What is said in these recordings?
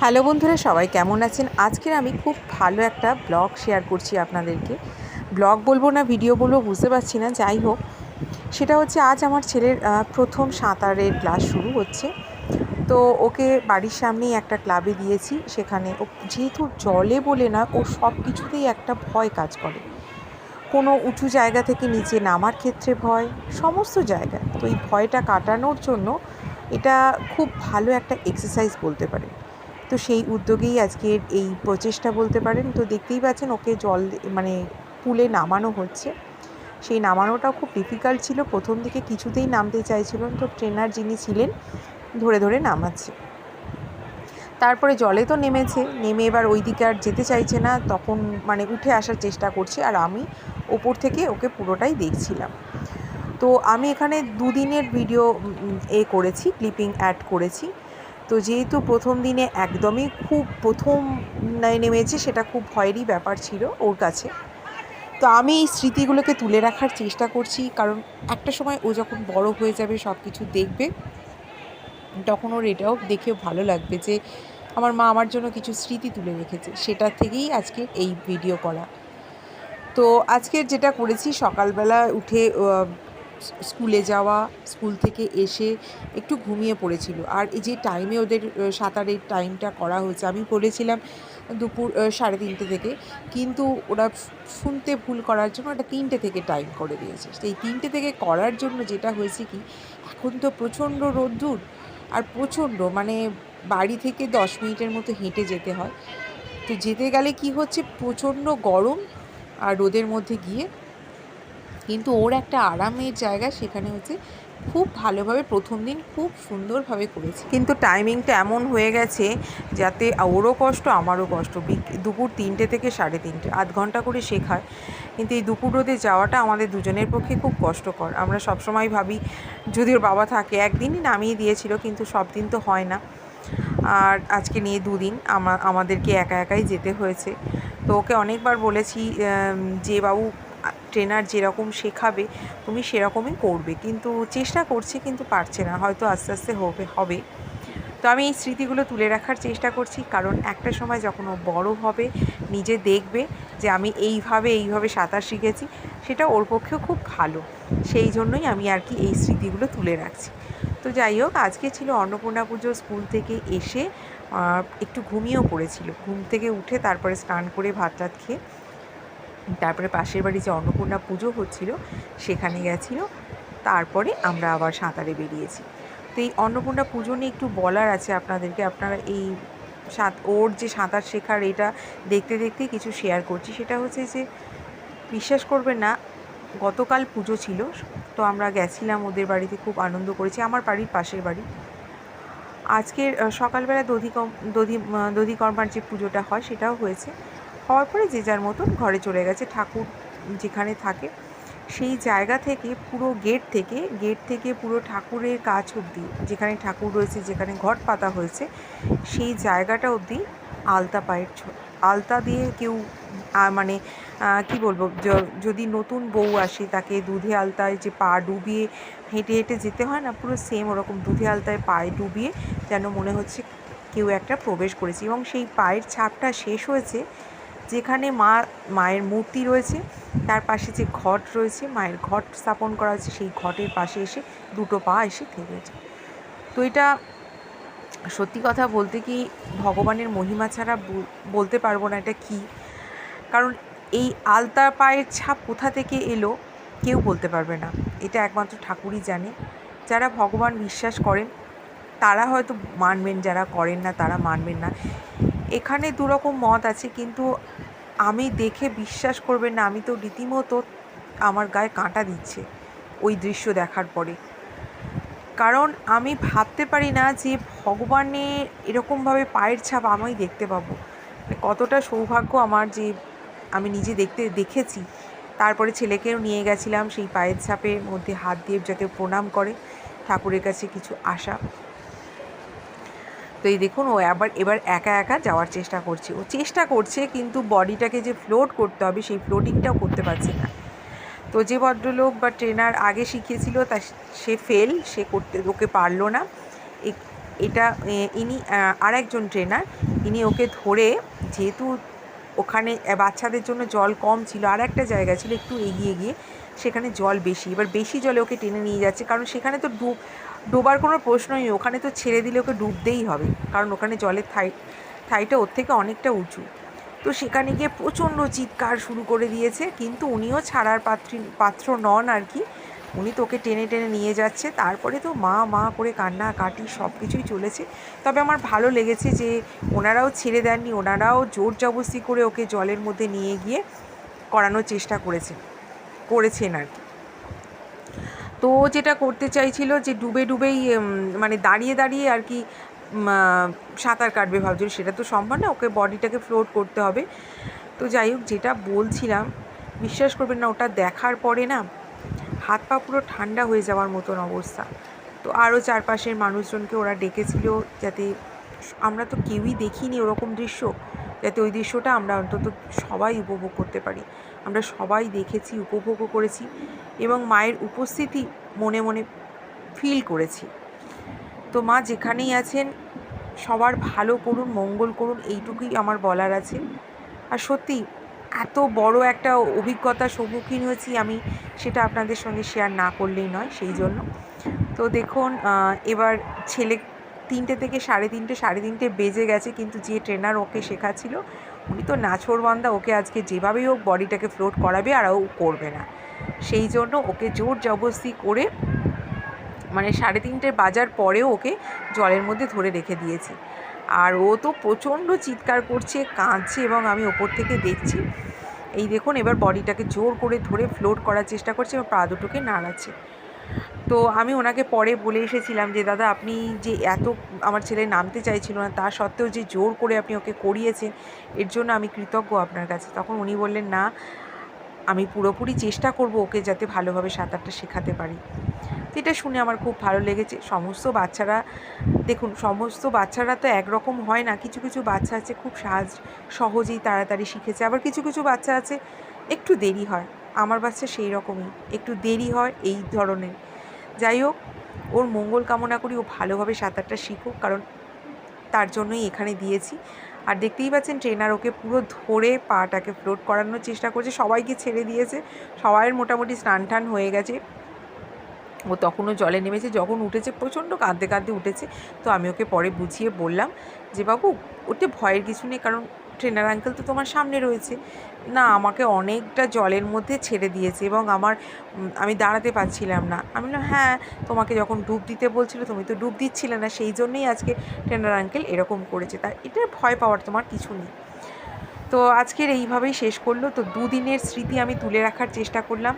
Hello বন্ধুরা, সবাই কেমন আছেন? আজকের আমি খুব ভালো একটা ব্লগ শেয়ার করছি আপনাদেরকে। ব্লগ বলব না, ভিডিও বলব, বুঝতে পারছি না, যাই হোক। সেটা হচ্ছে আজ আমার ছেলের প্রথম সাঁতারের ক্লাস শুরু হচ্ছে। তো ওকে বাড়ির সামনেই একটা ক্লাবে দিয়েছি, সেখানে ও যেহেতু জলে বলে না, ও সব কিছুতেই একটা ভয় কাজ করে। কোনো উঁচু জায়গা থেকে নিচে নামার ক্ষেত্রে ভয়, সমস্ত জায়গায়। তো এই ভয়টা কাটানোর জন্য এটা খুব ভালো একটা এক্সারসাইজ বলতে পারে তো সেই উদ্যোগেই আজকের এই প্রচেষ্টা বলতে পারেন। তো দেখতেই পাচ্ছেন ওকে জল মানে পুলে নামানো হচ্ছে। সেই নামানোটাও খুব ডিফিকাল্ট ছিল। প্রথম দিকে কিছুতেই নামতে চাইছিলেন তো ট্রেনার যিনি ছিলেন, ধরে ধরে নামাচ্ছে। তারপরে জলে তো নেমেছে। নেমে এবার ওই দিকে আর যেতে চাইছে না। তখন মানে উঠে আসার চেষ্টা করছে আর আমি ওপর থেকে ওকে পুরোটাই দেখছিলাম। তো আমি এখানে দুদিনের ভিডিও এ করেছি ক্লিপিং অ্যাড করেছি। তো যেহেতু প্রথম দিনে একদমই খুব প্রথম নেমেছে, সেটা খুব ভয়েরই ব্যাপার ছিল ওর কাছে। তো আমি এই স্মৃতিগুলোকে তুলে রাখার চেষ্টা করছি, কারণ একটা সময় ও যখন বড় হয়ে যাবে সব কিছু দেখবে, তখন ওর এটাও দেখে ভালো লাগবে যে আমার মা আমার জন্য কিছু স্মৃতি তুলে রেখেছে। সেটা থেকেই আজকে এই ভিডিও করা। তো আজকের যেটা করেছি, সকালবেলা উঠে স্কুলে যাওয়া, স্কুল থেকে এসে একটু ঘুমিয়ে পড়েছিল। আর এই যে টাইমে ওদের সাঁতারের টাইমটা করা হয়েছে, আমি বলেছিলাম দুপুর সাড়ে তিনটে থেকে। কিন্তু ওরা শুনতে ভুল করার জন্য ওটা তিনটে থেকে টাইম করে দিয়েছে। সেই তিনটে থেকে করার জন্য যেটা হয়েছে কি, এখন তো প্রচণ্ড রোদ্দুর। আর প্রচণ্ড মানে বাড়ি থেকে দশ মিনিটের মতো হেঁটে যেতে হয়। তো যেতে গেলে কি হচ্ছে, প্রচণ্ড গরম আর রোদের মধ্যে গিয়ে কিন্তু ওর একটা আরামের জায়গা সেখানে হচ্ছে খুব ভালোভাবে প্রথম দিন খুব সুন্দরভাবে করেছে। কিন্তু টাইমিংটা এমন হয়ে গেছে যাতে ওরও কষ্ট, আমারও কষ্ট। দুপুর তিনটে থেকে সাড়ে তিনটে, আধ ঘণ্টা করে শেখায়। কিন্তু এই দুপুর রোদে যাওয়াটা আমাদের দুজনের পক্ষে খুব কষ্টকর। আমরা সবসময় ভাবি, যদি ওর বাবা থাকে, একদিনই নামিয়ে দিয়েছিল, কিন্তু সব দিন তো হয় না। আর আজকে নিয়ে দুদিন আমাদেরকে একা একাই যেতে হয়েছে। তো ওকে অনেকবার বলেছি যে বাবু ট্রেনার যেরকম শেখাবে, তুমি সেরকমই করবে। কিন্তু চেষ্টা করছে কিন্তু পারছে না, হয়তো আস্তে আস্তে হবে হবে। তো আমি এই স্মৃতিগুলো তুলে রাখার চেষ্টা করছি, কারণ একটা সময় যখন ও বড় হবে, নিজে দেখবে যে আমি এইভাবে এইভাবে সাঁতার শিখেছি, সেটা ওর পক্ষেও খুব ভালো। সেই জন্যই আমি আর কি এই স্মৃতিগুলো তুলে রাখছি। তো যাই হোক, আজকে ছিল অন্নপূর্ণা পুজো স্কুল থেকে এসে একটু ঘুমিয়েও পড়েছিল। ঘুম থেকে উঠে তারপরে স্নান করে ভাত টাত খেয়ে তারপরে পাশের বাড়ি যে অন্নপূর্ণা পুজো হচ্ছিল, সেখানে গেছিল। তারপরে আমরা আবার সাঁতারে বেরিয়েছি। তো এই অন্নপূর্ণা পুজো নিয়ে একটু বলার আছে আপনাদেরকে। আপনারা এই সাঁত, ওর যে সাঁতার শেখার এটা দেখতে দেখতে কিছু শেয়ার করছি। সেটা হচ্ছে যে, বিশ্বাস করবেন না, গতকাল পুজো ছিল, তো আমরা গেছিলাম ওদের বাড়িতে, খুব আনন্দ করেছি। আমার বাড়ির পাশের বাড়ি। আজকের সকালবেলা দধি কম দধি দধিকর্মার যে পুজোটা হয়, সেটাও হয়েছে। হওয়ার পরে যে যার মতন ঘরে চলে গেছে ঠাকুর যেখানে থাকে, সেই জায়গা থেকে পুরো গেট থেকে গেট থেকে পুরো ঠাকুরের কাছ অবধি, যেখানে ঠাকুর রয়েছে, যেখানে ঘট পাতা হয়েছে, সেই জায়গাটা অবধি আলতা পায়ের আলতা দিয়ে কেউ মানে কি বলব যদি নতুন বউ আসে, তাকে দুধে আলতায় যে পা ডুবিয়ে হেঁটে হেঁটে যেতে হয় না, পুরো সেম ওরকম দুধে আলতায় পায়ে ডুবিয়ে যেন মনে হচ্ছে কেউ একটা প্রবেশ করেছে এবং সেই পায়ের ছাপটা শেষ হয়েছে যেখানে মা, মায়ের মূর্তি রয়েছে, তার পাশে যে ঘট রয়েছে, মায়ের ঘট স্থাপন করা হয়েছে, সেই ঘটের পাশে এসে দুটো পা এসে থেকেছে তো এটা সত্যি কথা বলতে কি ভগবানের মহিমা ছাড়া বলতে পারব না এটা কি। কারণ এই আলতা পায়ের ছাপ কোথা থেকে এলো কেউ বলতে পারবে না। এটা একমাত্র ঠাকুরই জানে। যারা ভগবান বিশ্বাস করেন, তারা হয়তো মানবেন, যারা করেন না, তারা মানবেন না। এখানে দুরকম মত আছে, কিন্তু আমি দেখে বিশ্বাস করবেন না, আমি তো রীতিমতো আমার গায়ে কাঁটা দিচ্ছে ওই দৃশ্য দেখার পরে। কারণ আমি ভাবতে পারি না যে ভগবানের এরকমভাবে পায়ের ছাপ আমি দেখতে পাবো। কতটা সৌভাগ্য আমার যে আমি নিজে দেখতে, দেখেছি। তারপরে ছেলেকেও নিয়ে গেছিলাম, সেই পায়ের ছাপের মধ্যে হাত দিয়ে যাতে প্রণাম করে, ঠাকুরের কাছে কিছু আশা। তো এই দেখুন, ও আবার, এবার একা একা যাওয়ার চেষ্টা করছে। ও চেষ্টা করছে, কিন্তু বডিটাকে যে ফ্লোট করতে হবে, সেই ফ্লোটিংটাও করতে পারছে না। তো যে ভদ্রলোক বা ট্রেনার আগে শিখিয়েছিল, তা সে ফেল সে করতে, ওকে পারল না। এটা ইনি আর একজন ট্রেনার ইনি ওকে ধরে, যেহেতু ওখানে বাচ্চাদের জন্য জল কম ছিল আর একটা জায়গা ছিল, একটু এগিয়ে গিয়ে, সেখানে জল বেশি, এবার বেশি জলে ওকে টেনে নিয়ে যাচ্ছে, কারণ সেখানে তো ডুব ডোবার কোনো প্রশ্নই নেই। ওখানে তো ছেড়ে দিলে ওকে ডুবতেই হবে। কারণ ওখানে জলের থাই, থাইটা ওর থেকে অনেকটা উঁচু। তো সেখানে গিয়ে প্রচণ্ড চিৎকার শুরু করে দিয়েছে। কিন্তু উনিও ছাড়ার পাত্রী, পাত্র নন আর কি। উনি তোকে টেনে টেনে নিয়ে যাচ্ছে। তারপরে তো মা মা করে কান্না, কাটি সব কিছুই চলেছে। তবে আমার ভালো লেগেছে যে ওনারাও ছেড়ে দেননি। ওনারাও জোর জবস্তি করে ওকে জলের মধ্যে নিয়ে গিয়ে করানোর চেষ্টা করেছে, করেছেন আর কি। তো যেটা করতে চাইছিল যে ডুবে ডুবেই মানে দাঁড়িয়ে দাঁড়িয়ে আর কি সাঁতার কাটবে ভাবছিল। সেটা তো সম্ভব না, ওকে বডিটাকে ফ্লোট করতে হবে। তো যাই হোক, যেটা বলছিলাম, বিশ্বাস করবেন না, ওটা দেখার পরে না, হাত পা পুরো ঠান্ডা হয়ে যাওয়ার মতন অবস্থা। তো আরও চারপাশের মানুষজনকে ওরা ডেকেছিল যাতে, আমরা তো কেউই দেখিনি ওরকম দৃশ্য, যাতে ওই দৃশ্যটা আমরা অন্তত সবাই উপভোগ করতে পারি। আমরা সবাই দেখেছি, উপভোগও করেছি এবং মায়ের উপস্থিতি মনে মনে ফিল করেছি। তো মা যেখানেই আছেন, সবার ভালো করুন, মঙ্গল করুন, এইটুকুই আমার বলার আছে। আর সত্যি, এত বড় একটা অভিজ্ঞতার সম্মুখীন হয়েছি আমি, সেটা আপনাদের সঙ্গে শেয়ার না করলেই নয়, সেই জন্য। তো দেখুন এবার ছেলে তিনটে থেকে সাড়ে তিনটে সাড়ে তিনটে বেজে গেছে, কিন্তু যে ট্রেনার ওকে শেখাচ্ছিল, উনি তো নাছোড়বান্দা, ওকে আজকে যেভাবেই হোক বডিটাকে ফ্লোট করাবে আর ও করবে না। সেই জন্য ওকে জোর জবরদস্তি করে মানে সাড়ে তিনটে বাজার পরেও ওকে জলের মধ্যে ধরে রেখে দিয়েছি। আর ও তো প্রচণ্ড চিৎকার করছে, কাঁদছে এবং আমি ওপর থেকে দেখছি। এই দেখুন, এবার বডিটাকে জোর করে ধরে ফ্লোট করার চেষ্টা করছে এবং পা দুটোকে নাড়াচ্ছে। তো আমি ওনাকে পরে বলে এসেছিলাম যে, দাদা, আপনি যে এত আমার ছেলে নামতে চাইছিল না, তা সত্ত্বেও যে জোর করে আপনি ওকে করিয়েছেন, এর জন্য আমি কৃতজ্ঞ আপনার কাছে। তখন উনি বললেন, না, আমি পুরোপুরি চেষ্টা করব ওকে যাতে ভালোভাবে সাঁতারটা শেখাতে পারি। এটা শুনে আমার খুব ভালো লেগেছে। সমস্ত বাচ্চারা, দেখুন, সমস্ত বাচ্চারা তো একরকম হয় না। কিছু কিছু বাচ্চা আছে, খুব সাহায্য সহজেই তাড়াতাড়ি শিখেছে। আবার কিছু কিছু বাচ্চা আছে, একটু দেরি হয়। আমার বাচ্চা সেই রকমই। একটু দেরি হয় এই ধরনের। যাই হোক, ওর মঙ্গল কামনা করি ও ভালোভাবে সাঁতারটা শিখুক, কারণ তার জন্যই এখানে দিয়েছি। আর দেখতেই পাচ্ছেন ট্রেনার ওকে পুরো ধরে পাটাকে ফ্লোট করানোর চেষ্টা করছে। সবাইকে ছেড়ে দিয়েছে। সবাইয়ের মোটামুটি স্নান টান হয়ে গেছে। ও তখনও জলে নেমেছে, যখন উঠেছে, প্রচণ্ড কাঁদতে কাঁদতে উঠেছে। তো আমি ওকে পরে বুঝিয়ে বললাম যে, বাবু ওতে ভয়ের কিছু নেই, কারণ ট্রেনার আঙ্কেল তো তোমার সামনে রয়েছে। না, আমাকে অনেকটা জলের মধ্যে ছেড়ে দিয়েছে এবং আমার আমি দাঁড়াতে পারছিলাম না। আমি বললাম হ্যাঁ তোমাকে যখন ডুব দিতে বলছিল, তুমি তো ডুব দিচ্ছিলে না, সেই জন্যই আজকে ট্রেনার আঙ্কেল এরকম করেছে। তা এটা ভয় পাওয়ার তোমার কিছু নেই। তো আজকের এইভাবেই শেষ করল। তো দুদিনের স্মৃতি আমি তুলে রাখার চেষ্টা করলাম।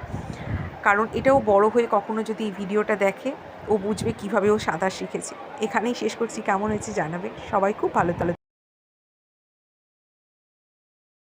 কারণ এটাও বড় হয়ে কখনো যদি এই ভিডিওটা দেখে, ও বুঝবে কীভাবে ও সাঁতার শিখেছে। এখানেই শেষ করছি। কেমন হয়েছে জানাবে? সবাই খুব ভালো তাহলে